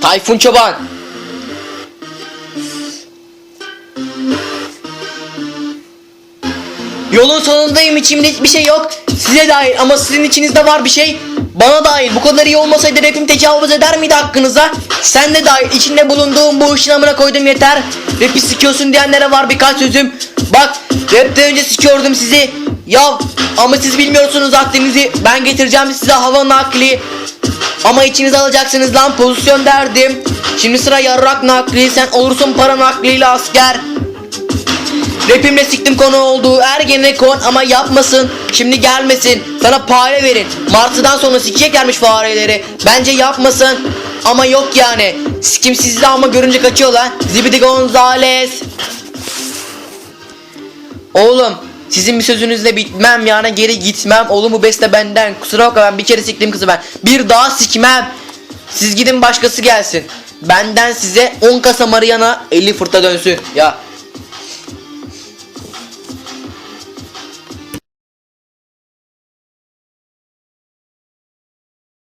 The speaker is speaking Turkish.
Tayfun Çoban. Yolun sonundayım içimde hiçbir şey yok. Size dair ama sizin içinizde var bir şey. Bana dair bu kadar iyi olmasaydı rapim tecavüz eder miydi hakkınıza? Sen de dahil içinde bulunduğum bu işin amına koydum yeter. Rapi sikiyorsun diyenlere var birkaç sözüm. Bak rapten önce sikiyordum sizi. Ya ama siz bilmiyorsunuz haddinizi. Ben getireceğim size hava nakli. Ama içinize alacaksınız lan pozisyon derdim. Şimdi sıra yarrak nakli. Sen olursun para nakliyle asker. Rapimle siktim konu oldu Ergenekon ama yapmasın Şimdi gelmesin sana para verin Martı'dan sonra sikeceklermiş fareleri Bence yapmasın Ama yok yani Sikim sizde ama görünce kaçıyor lan Zibidi Gonzales Oğlum sizin bir sözünüzle bitmem yani geri gitmem. Oğlum bu beste benden. Kusura bakma ben bir kere siktim kızı ben. Bir daha sikmem. Siz gidin başkası gelsin. Benden size 10 kasa Mariana 50 fırta dönsün. Ya